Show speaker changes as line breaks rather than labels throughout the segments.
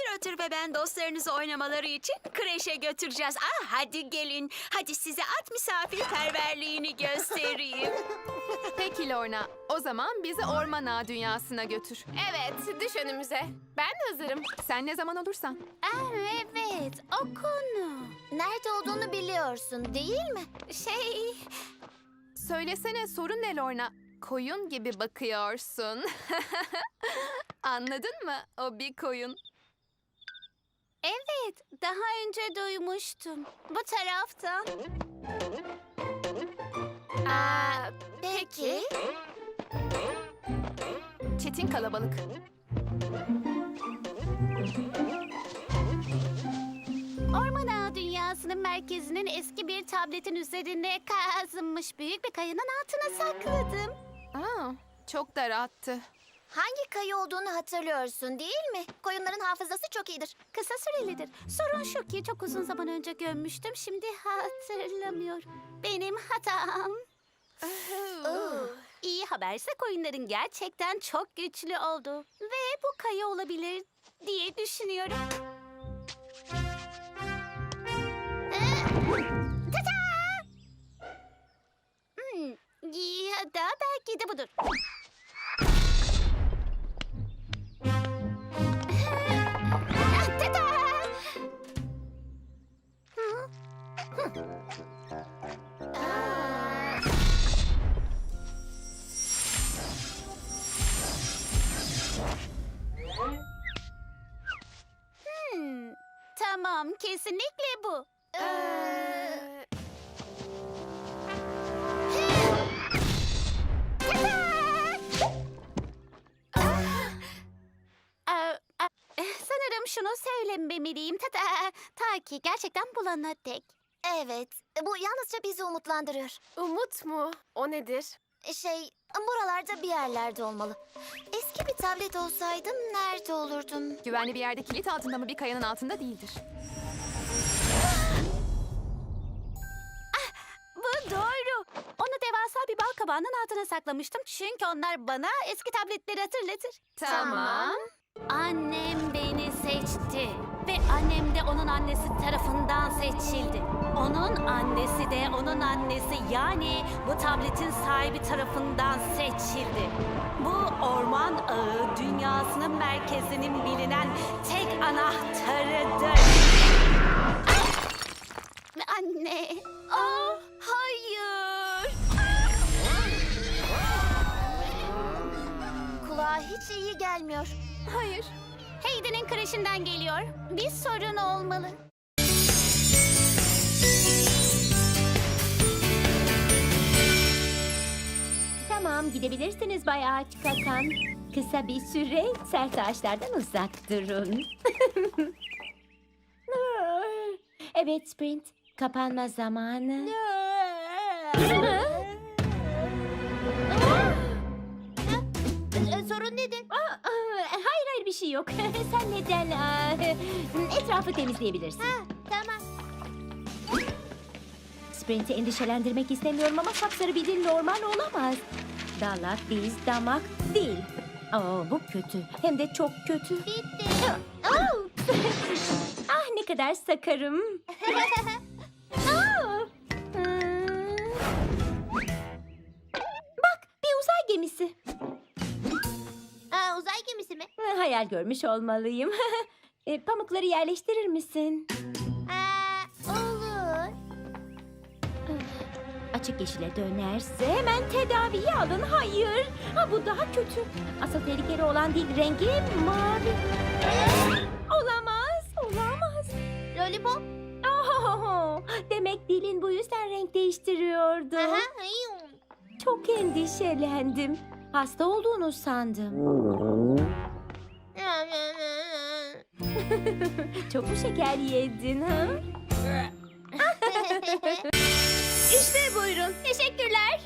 Trotter ve ben dostlarınızı oynamaları için kreşe götüreceğiz. Ah hadi gelin. Hadi size at misafirperverliğini göstereyim.
Peki Lorna, o zaman bizi orman ağa dünyasına götür.
Evet, düş önümüze. Ben hazırım.
Sen ne zaman olursan.
Ah, evet, o konu. Nerede olduğunu biliyorsun değil mi?
Şey,
Söylesene sorun ne Lorna? Koyun gibi bakıyorsun. Anladın mı? O bir koyun.
Evet, daha önce duymuştum. Bu taraftan.
aa,
Peki.
Çetin kalabalık.
Orman Ağı Dünyası'nın merkezinin eski bir tabletin üzerine kazınmış büyük bir kayanın altına sakladım.
Aa, çok da rahattı.
Hangi kayı olduğunu hatırlıyorsun değil mi? Koyunların hafızası çok iyidir. Kısa sürelidir. Sorun şu ki çok uzun zaman önce gömmüştüm. Şimdi hatırlamıyorum. Benim hatam. İyi haberse koyunların gerçekten çok güçlü oldu. Ve bu kaya olabilir diye düşünüyorum. Ee, Tata! Hmm, ya da belki de budur. Kesinlikle bu.
ee,
Aa, aa, eh, Sanırım şunu söylememeliyim. Ta, ta, ta ki gerçekten bulana dek. Evet, bu yalnızca bizi umutlandırıyor.
umut mu? O nedir?
Şey, buralarda bir yerlerde olmalı. Eski bir tablet olsaydım nerede olurdum?
Güvenli bir yerde kilit altında mı bir kayanın altında değildir.
Doğru. Onu devasa bir bal kabağının altına saklamıştım. Çünkü onlar bana eski tabletleri hatırlatır.
Tamam.
Annem beni seçti. Ve annem de onun annesi tarafından seçildi. Onun annesi de onun annesi yani bu tabletin sahibi tarafından seçildi. Bu orman ağı dünyasının merkezinin bilinen tek anahtarıdır. Hiç iyi gelmiyor.
Hayır.
Hayden'in kreşinden geliyor. Bir sorun olmalı.
Tamam gidebilirsiniz Bay Ağaç Kakan. Kısa bir süre sert ağaçlardan uzak durun. evet Sprint. Kapanma zamanı. Bir şey yok. Sen neden aa, etrafı temizleyebilirsin.
Tamam.
Sprint'i endişelendirmek istemiyorum ama sapsarı bir dil normal olamaz. Dalak, diz, damak değil. Aa, bu kötü. Hem de çok kötü.
Bitti.
Aa! ah ne kadar sakarım. Hayal görmüş olmalıyım. E, Pamukları yerleştirir misin?
Aa, olur.
Açık yeşile dönerse hemen tedaviyi alın. Hayır. Ha, bu daha kötü. Asıl tehlikeli olan değil rengi mavi. olamaz. Olamaz.
Lollipop.
Oh, demek dilin bu yüzden renk değiştiriyordu. Çok endişelendim. Hasta olduğunu sandım. Çok mu şeker yedin ha?
işte buyurun. Teşekkürler.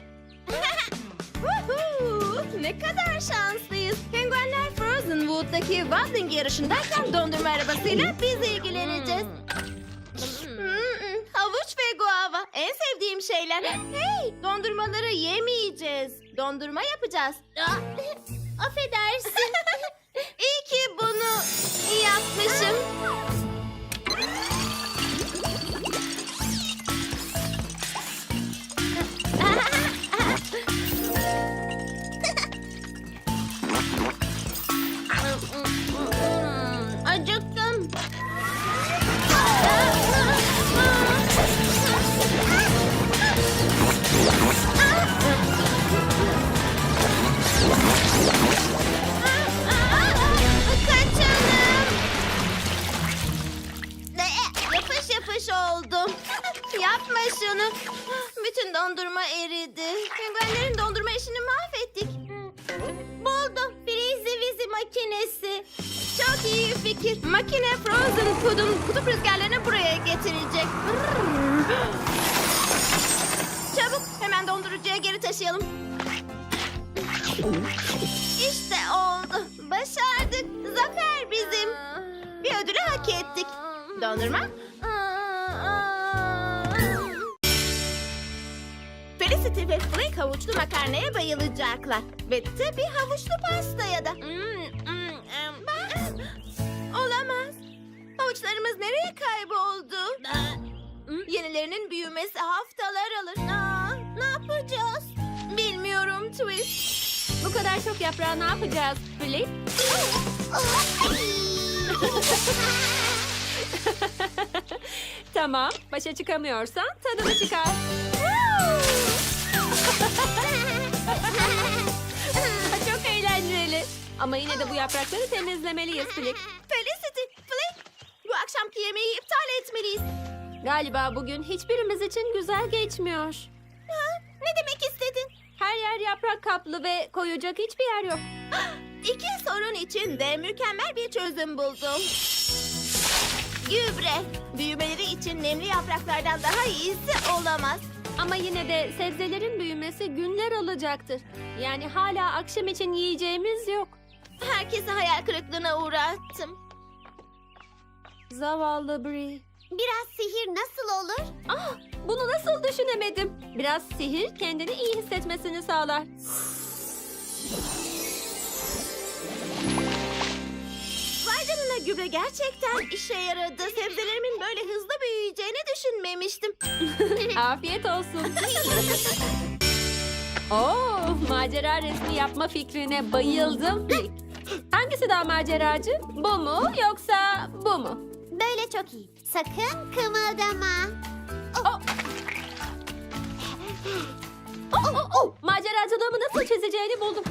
ne kadar şanslıyız. Penguenler Frozen Wood'daki waddling yarışındayken dondurma arabasıyla biz ilgileneceğiz. Hmm, havuç ve guava en sevdiğim şeyler. Hey, dondurmaları yemeyeceğiz. Dondurma yapacağız. Affedersin. İyi ki bunu yapmışım. Makine Frozen Food'un kutup rüzgarlarını buraya getirecek. Çabuk hemen dondurucuya geri taşıyalım. İşte oldu. Başardık. Zafer bizim. Bir ödülü hak ettik. Dondurma? Felicity ve Flake havuçlu makarnaya bayılacaklar. Ve tabii havuçlu pastaya da. Hmm, hmm, bak. Olamaz. Havuçlarımız nereye kayboldu? Yenilerinin büyümesi haftalar alır. Aa, ne yapacağız? Bilmiyorum Twist.
Bu kadar çok yaprağı ne yapacağız Flip? tamam, başa çıkamıyorsan tadını çıkar. çok eğlenceli. Ama yine de bu yaprakları temizlemeliyiz Flip.
Bu akşamki yemeği iptal etmeliyiz.
Galiba bugün hiçbirimiz için güzel geçmiyor.
Ne demek istedin?
Her yer yaprak kaplı ve koyacak hiçbir yer yok.
İki sorun için de mükemmel bir çözüm buldum. Gübre. Büyümeleri için nemli yapraklardan daha iyisi olamaz.
Ama yine de sebzelerin büyümesi günler alacaktır. Yani hala akşam için yiyeceğimiz yok.
Herkesi hayal kırıklığına uğrattım.
Zavallı Brie.
Biraz sihir nasıl olur?
Ah, bunu nasıl düşünemedim? Biraz sihir kendini iyi hissetmesini sağlar.
Vay canına gübre gerçekten işe yaradı. Sebzelerimin böyle hızlı büyüyeceğini düşünmemiştim.
Afiyet olsun. Oo, macera resmi yapma fikrine bayıldım. Hangisi daha maceracı? Bu mu yoksa bu mu?
Çok iyi. Sakın kımıldama.
Oh, oh, oh. Maceracılığımı nasıl çizeceğini buldum.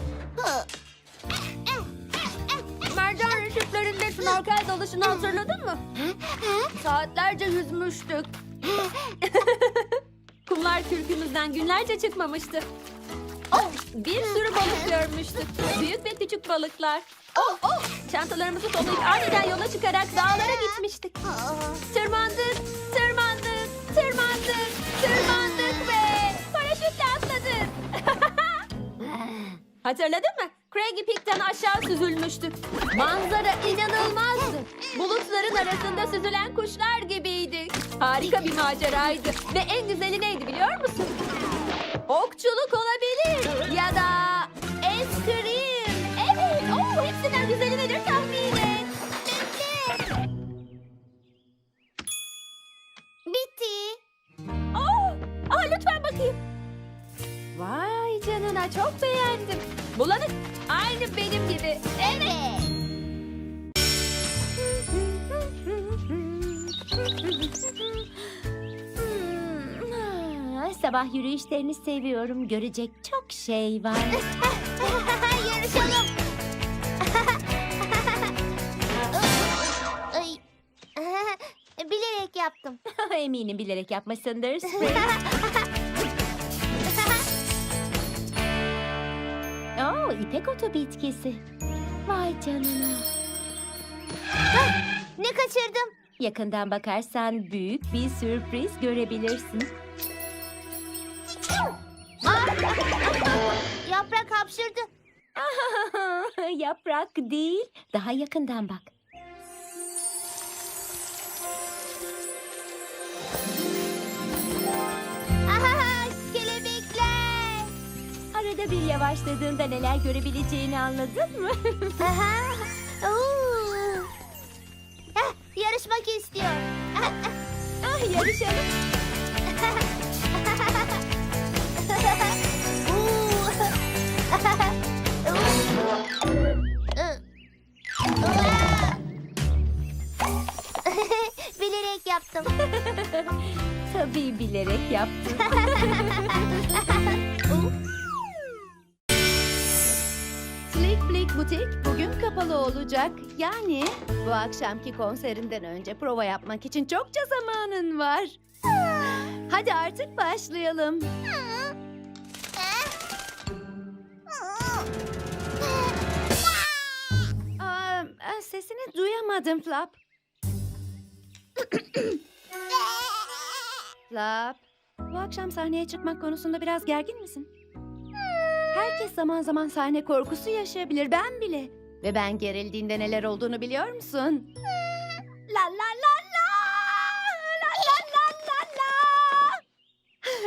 Mercan reçiflerinde snorkel dalışını hatırladın mı? Saatlerce yüzmüştük. Kumlar kürkümüzden günlerce çıkmamıştı. Bir sürü balık görmüştük. Büyük ve küçük balıklar. Oh, oh. Çantalarımızı toplayıp aniden yola çıkarak dağlara gitmiştik. Tırmandık, tırmandık, tırmandık, tırmandık ve paraşütle atladık. Hatırladın mı? Craggy Peak'ten aşağı süzülmüştük. Manzara inanılmazdı. Bulutların arasında süzülen kuşlar gibiydi. Harika bir maceraydı. Ve en güzeli neydi biliyor musun? Okçuluk olabilir. Ya da eskrim. Evet. Oo, hepsinden güzeli nedir tahmin et.
Bitti.
Oh, aa, lütfen bakayım. Vay canına çok beğendim. Bulanık. Aynı benim gibi.
Evet.
Sabah yürüyüşlerini seviyorum. Görecek çok şey var.
Yarışalım. Ay. Bilerek yaptım.
Eminim bilerek yapmışsındır. Spring. Oo, ipek otu bitkisi. Vay canına.
Ne kaçırdım?
Yakından bakarsan büyük bir sürpriz görebilirsin.
Yaprak hapşırdı.
Yaprak değil, daha yakından bak.
Aha, kelebekler.
Arada bir yavaşladığında neler görebileceğini anladın mı?
Aha. Oo. Heh, yarışmak istiyor.
ah, yarışalım. Tabii bilerek yaptım.
Slick Flick Butik bugün kapalı olacak. Yani bu akşamki konserinden önce prova yapmak için çokça zamanın var. Hadi artık başlayalım. Aa, sesini duyamadım Flap. Flap, bu akşam sahneye çıkmak konusunda biraz gergin misin? Herkes zaman zaman sahne korkusu yaşayabilir, ben bile. Ve ben gerildiğinde neler olduğunu biliyor musun? La la la la! La la la la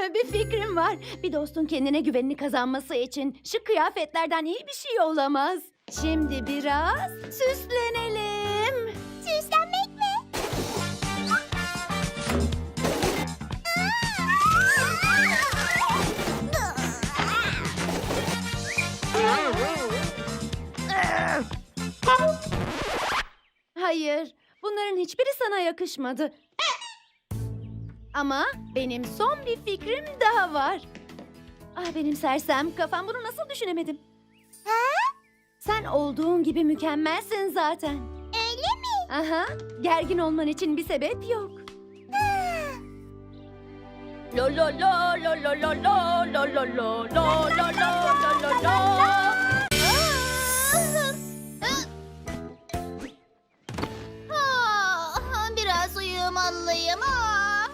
la! Bir fikrim var. Bir dostun kendine güvenini kazanması için şu kıyafetlerden iyi bir şey olamaz. Şimdi biraz süslenelim. Bunların hiçbiri sana yakışmadı. Ama benim son bir fikrim daha var. Ah benim sersem kafam bunu nasıl düşünemedim? Sen olduğun gibi mükemmelsin zaten. Öyle mi? Aha, gergin olman için bir sebep yok.
Lo lo lo lo lo lo lo lo lo lo lo lo lo lo lo
uyumalıyım.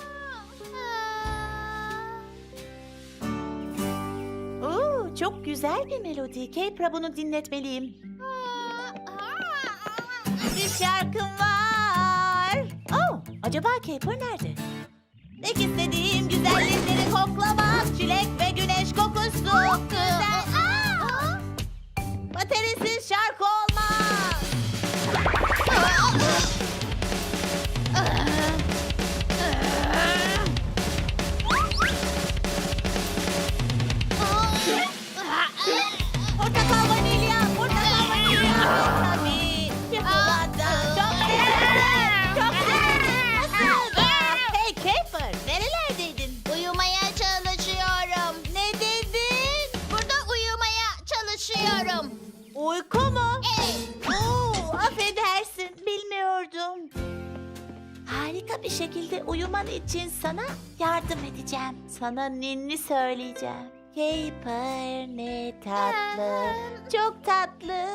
Oo, çok güzel bir melodi. Kepra bunu dinletmeliyim. Bir şarkım var. Oh, acaba Caper nerede? Tek istediğim güzellikleri koklamak. Çilek ve güneş kokusu. Güzel. Aa! Baterisiz şarkı olmaz. Harika bir şekilde uyuman için sana yardım edeceğim. Sana ninni söyleyeceğim. Caper ne tatlı, çok tatlı,